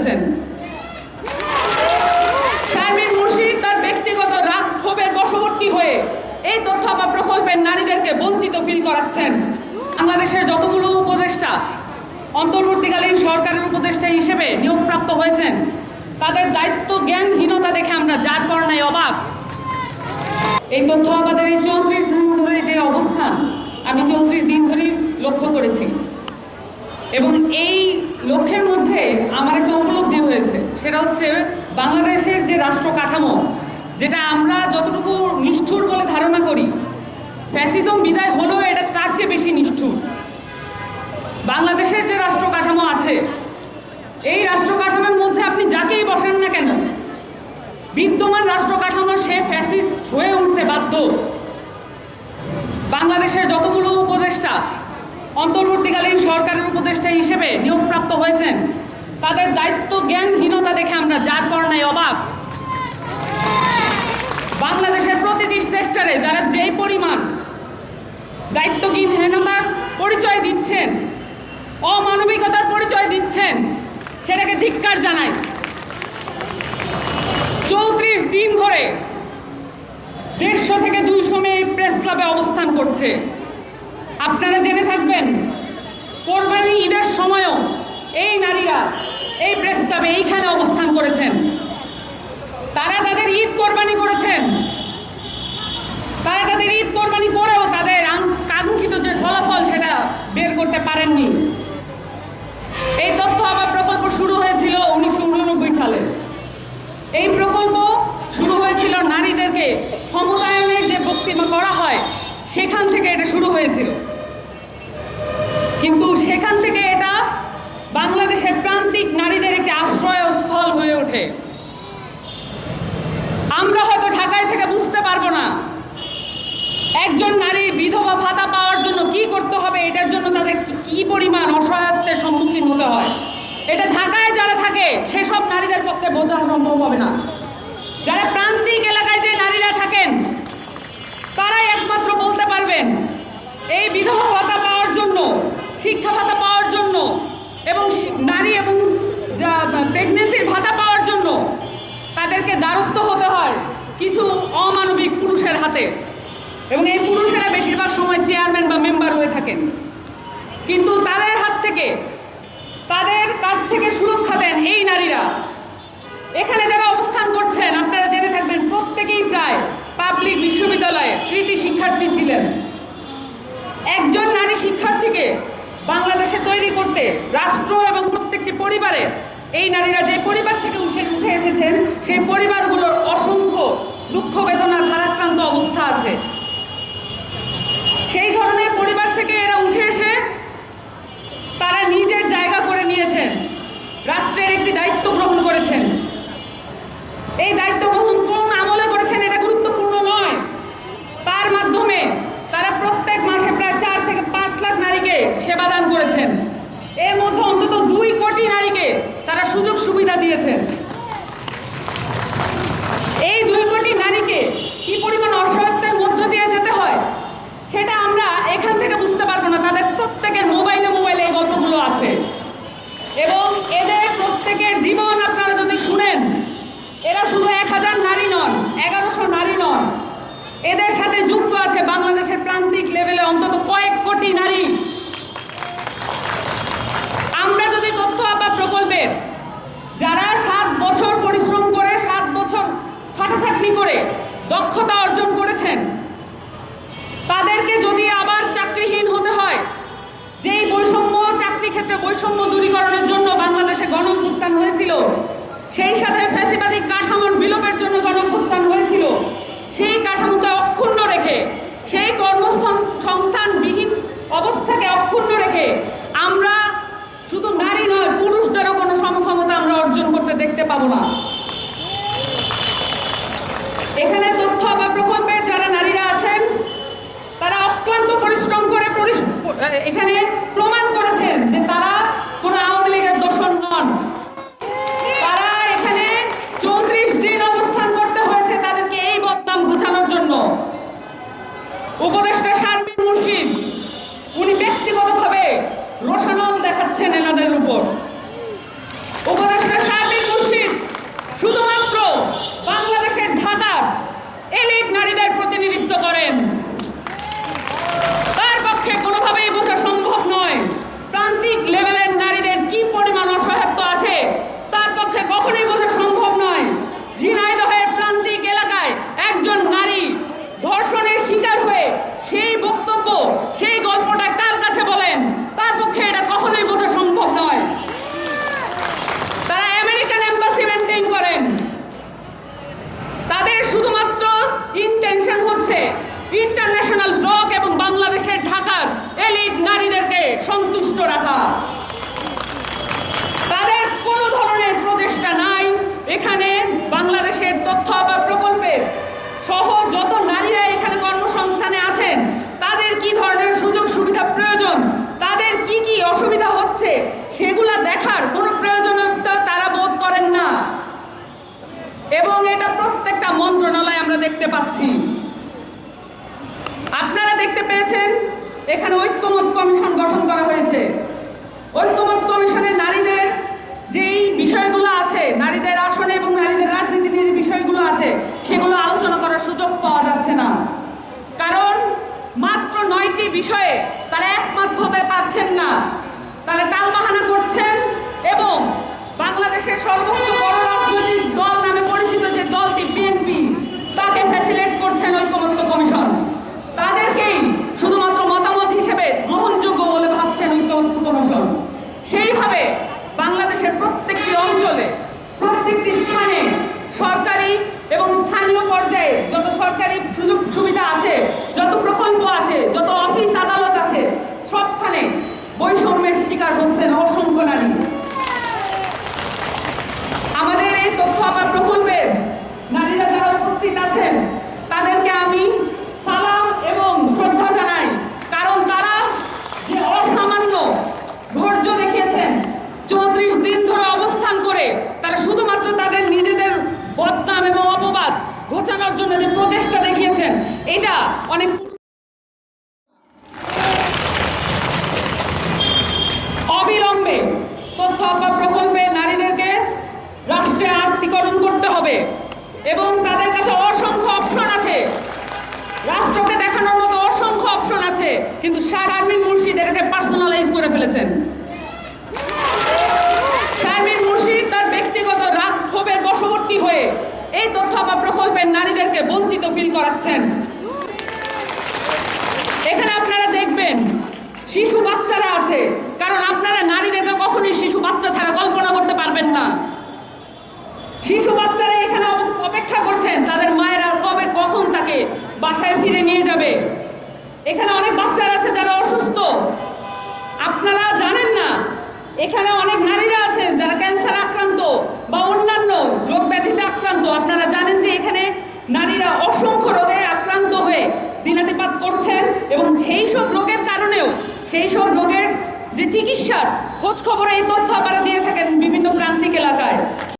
ফেলেছেন শারমিন মুর্শিদ তার ব্যক্তিগত রাগ ক্ষোভের বশবর্তী হয়ে এই তথ্য বা প্রকল্পের নারীদেরকে বঞ্চিত ফিল করাচ্ছেন। বাংলাদেশের যতগুলো উপদেষ্টা অন্তর্বর্তীকালীন সরকারের উপদেষ্টা হিসেবে নিয়োগপ্রাপ্ত হয়েছেন, তাদের দায়িত্ব জ্ঞানহীনতা দেখে আমরা যার পর নাই অবাক। এই তথ্য আমাদের এই চৌত্রিশ দিন ধরে যে অবস্থান, আমি চৌত্রিশ দিন ধরেই লক্ষ্য করেছি। এবং এই লক্ষ্যের মধ্যে আমার একটা উপলব্ধি হয়েছে। সেটা হচ্ছে বাংলাদেশের যে রাষ্ট্র কাঠামো, যেটা আমরা যতটুকু নিষ্ঠুর বলে ধারণা করি, ফ্যাসিজম বিদায় হলেও এটা তার চেয়ে বেশি নিষ্ঠুর। বাংলাদেশের যে রাষ্ট্র কাঠামো আছে, এই রাষ্ট্র কাঠামোর মধ্যে আপনি যাকেই বসেন না কেন, বিদ্যমান রাষ্ট্র কাঠামো সে ফ্যাসিস্ট হয়ে উঠতে বাধ্য। বাংলাদেশের যতগুলো উপদেষ্টা অন্তর্বর্তীকালীন সরকারের উপদেষ্টা হিসেবে নিয়োগপ্রাপ্ত হয়েছেন। তাদের দায়িত্ব জ্ঞানহীনতা দেখে আমরা যার পর নাই অবাক। বাংলাদেশের প্রতিটি সেক্টরে যারা যেই পরিমাণ দায়িত্বজ্ঞানহীনতার পরিচয় দিচ্ছেন, অমানবিকতার পরিচয় দিচ্ছেন, সেটাকে ধিক্কার জানাই। চৌত্রিশ দিন ধরে দেড়শো থেকে দুইশো মেয়ে প্রেস ক্লাবে অবস্থান করছে। আপনারা জেনে থাকবেন, কোরবানি ঈদের সময়ও এই নারীরা এই প্রেস ক্লাবে এইখানে অবস্থান করেছেন। তারা তাদের ঈদ কোরবানি করেছেন। তারা তাদের ঈদ কোরবানি করেও তাদের কাঙ্ক্ষিত যে ফলাফল সেটা বের করতে পারেননি। এই তথ্য আবার প্রকল্প শুরু হয়েছিল উনিশশো উননব্বই সালে। এই প্রকল্প শুরু হয়েছিল নারীদেরকে ক্ষমতায়নের যে বক্তব্য করা হয়, সেখান থেকে এটা শুরু হয়েছিল। কিন্তু সেখান থেকে এটা বাংলাদেশের প্রান্তিক নারীদের একটি আশ্রয়স্থল হয়ে ওঠে। আমরা হয়তো ঢাকায় থেকে বুঝতে পারব না একজন নারী বিধবা ভাতা পাওয়ার জন্য কি করতে হবে, এটার জন্য তাদের কি- পরিমাণ অসহায়ত্বের সম্মুখীন হতে হয়। এটা ঢাকায় যারা থাকে, সেসব নারীদের পক্ষে বোঝা সম্ভব হবে না। যারা প্রান্তিক এলাকায় যে নারীরা থাকেন, তারাই একমাত্র বলতে পারবেন এই বিধবা ভাতা পাওয়ার জন্য শিক্ষা ভাতা পাওয়ার জন্য এবং শি- নারী এবং যা প্রেগনেন্সির ভাতা পাওয়ার জন্য তাদেরকে দ্বারস্থ হতে হয় কিছু অমানবিক পুরুষের হাতে। এবং এই পুরুষেরা বেশিরভাগ সময় চেয়ারম্যান বা মেম্বার হয়ে থাকেন। কিন্তু তাদের হাত থেকে, তাদের কাছ থেকে সুরক্ষা দেন এই নারীরা। এখানে যারা অবস্থান করছেন, আপনারা জেনে থাকবেন প্রত্যেকেই প্রায় পাবলিক বিশ্ববিদ্যালয়ে কৃতি শিক্ষার্থী ছিলেন। একজন নারী শিক্ষার্থীকে বাংলাদেশে তৈরি করতে রাষ্ট্র এবং প্রত্যেকটি পরিবারে এই নারীরা যে পরিবার থেকে উঠে উঠে এসেছেন, সেই পরিবারগুলোর অসংখ্য দুঃখ বেদনার ভারাক্রান্ত অবস্থা আছে। সেই ধরনের পরিবার থেকে এরা উঠে এসে তারা নিজের জায়গা করে নিয়েছেন, রাষ্ট্রের একটি দায়িত্ব গ্রহণ করেছেন। এই দায়িত্ব গ্রহণ কোন আমলে করেছেন এটা গুরুত্বপূর্ণ নয়। তার মাধ্যমে তারা প্রত্যেক মাসে প্রায় চার থেকে পাঁচ লাখ নারীকে সেবাদান করেছেন। এর মধ্যে অন্তত দুই কোটি নারীকে তারা সুযোগ সুবিধা দিয়েছেন। এই দুই কোটি নারীকে কি পরিমাণ অসহায়ত্বের মধ্য দিয়ে যেতে হয়, সেটা আমরা এখান থেকে বুঝতে পারব না। তাদের প্রত্যেকের মোবাইলে মোবাইলে এই গল্পগুলো আছে। এবং এদের প্রত্যেকের জীবন আপনারা যদি শুনেন, এরা শুধু এক হাজার নারী নন, এগারোশো নারী নন। এদের সাথে যুক্ত আছে বাংলাদেশের প্রান্তিক লেভেলে অন্তত কয়েক কোটি নারী। আমরা যদি তথ্য আপা প্রকল্পের যারা সাত বছর পরিশ্রম করে সাত বছর খাটাখাটনি করে দক্ষতা অর্জন করেছেন তাদেরকে যদি আবার চাকরিহীন হতে হয় যেই বৈষম্য চাকরি ক্ষেত্রে বৈষম্য দূরীকরণের জন্য বাংলাদেশে গণভুত্থান হয়েছিল সেই সাথে ফ্যাসিবাদী কাঠামোর বিলোপের জন্য গণভুত্থান হয়েছিল। সেই কাঠামোকে অক্ষুণ্ণ রেখে, সেই কর্মস্থান কর্মসংস্থানবিহীন অবস্থাকে অক্ষুণ্ণ রেখে আমরা শুধু নারী নয়, পুরুষদেরও কোনো সমক্ষমতা আমরা অর্জন করতে দেখতে পাবো না। এখানে তথ্য বা প্রকল্পের যারা নারীরা আছেন, তারা অক্লান্ত পরিশ্রম করে এখানে এখানে বাংলাদেশের তথ্য বা প্রকল্পের সহ যত নারীরা এখানে কর্মসংস্থানে আছেন, তাদের কি ধরনের সুযোগ সুবিধা প্রয়োজন, তাদের কি কি অসুবিধা হচ্ছে, সেগুলো দেখার কোনো প্রয়োজনীয়তা তারা বোধ করেন না। এবং এটা প্রত্যেকটা মন্ত্রণালয় আমরা দেখতে পাচ্ছি। আপনারা দেখতে পেয়েছেন, এখানে ঐক্যমত কমিশন গঠন করা হয়েছে। ঐক্যমত কমিশনের নারীদের যেই বিষয়গুলো আছে, নারীদের আছে, সেগুলো আলোচনা করার সুযোগ পাওয়া যাচ্ছে না। কারণ মাত্র নয়টি বিষয়ে তারা একমত হতে পারছেন না। তারা টালবাহানা করছেন এবং বাংলাদেশের সর্বোচ্চ বড় রাজনৈতিক দল নামে পরিচিত যে দলটি, বিএনপি, তাকে ফ্যাসিলেট করছেন ঐক্যমত্য কমিশন তাদেরকেই শুধুমাত্র মতামত হিসেবে গ্রহণযোগ্য বলে ভাবছেন ঐক্যমত্য কমিশন সেইভাবে বাংলাদেশের প্রত্যেকটি অঞ্চলে প্রত্যেকটি স্থানে সরকারি এবং স্থানীয় পর্যায়ে যত সরকারি সুযোগ সুবিধা আছে যত প্রকল্প আছে যত অফিস আদালত আছে সবখানে শিকার হচ্ছেন অসংখ্য নারী। আমাদের এই তথ্য আবার প্রকল্পের নারীরা যারা উপস্থিত আছেন, তাদেরকে আমি সালাম এবং শ্রদ্ধা জানাই। কারণ তারা যে অসামান্য ধৈর্য দেখিয়েছেন, চৌত্রিশ দিন ধরে অবস্থান করে, তারা শুধুমাত্র তাদের নিজেদের বদনাম এবং অপবাদ ঘোচানোর জন্য যে প্রচেষ্টা দেখিয়েছেন, এটা অনেক তথ্য প্রকল্পে নারীদেরকে রাষ্ট্রে আর্থিকরণ করতে হবে এবং তাদের কাছে অসংখ্য অপশন আছে। রাষ্ট্রকে দেখানোর মতো অসংখ্য অপশন আছে, কিন্তু শারমিন মুর্শিদ এটাকে পার্সোনালাইজ করে ফেলেছেন। শারমিন মুর্শিদ তার ব্যক্তিগত রাগ ক্ষোভের বশবর্তী হয়ে এই তথ্য বা প্রকল্পের নারীদেরকে বঞ্চিত ফিল করাচ্ছেন। এখানে আপনারা দেখবেন, শিশু বাচ্চারা আছে কারণ আপনারা নারীদেরকে কখনোই শিশু বাচ্চা ছাড়া কল্পনা করতে পারবেন না। শিশু বাচ্চারা এখানে অপেক্ষা করছেন, তাদের মায়েরা কবে কখন তাকে বাসায় ফিরে নিয়ে যাবে? এখানে অনেক বাচ্চারা আছে যারা অসুস্থ। আপনারা জানেন না, এখানে অনেক নারীরা আছেন যারা ক্যান্সার আক্রান্ত বা অন্যান্য রোগ ব্যাধিতে আক্রান্ত। আপনারা জানেন যে এখানে নারীরা অসংখ্য রোগে আক্রান্ত হয়ে দিনাতিপাত করছেন এবং সেই সব রোগের কারণেও, সেই সব রোগের যে চিকিৎসার খোঁজ খবর এই তথ্য আপনারা দিয়ে থাকেন বিভিন্ন প্রান্তিক এলাকায়।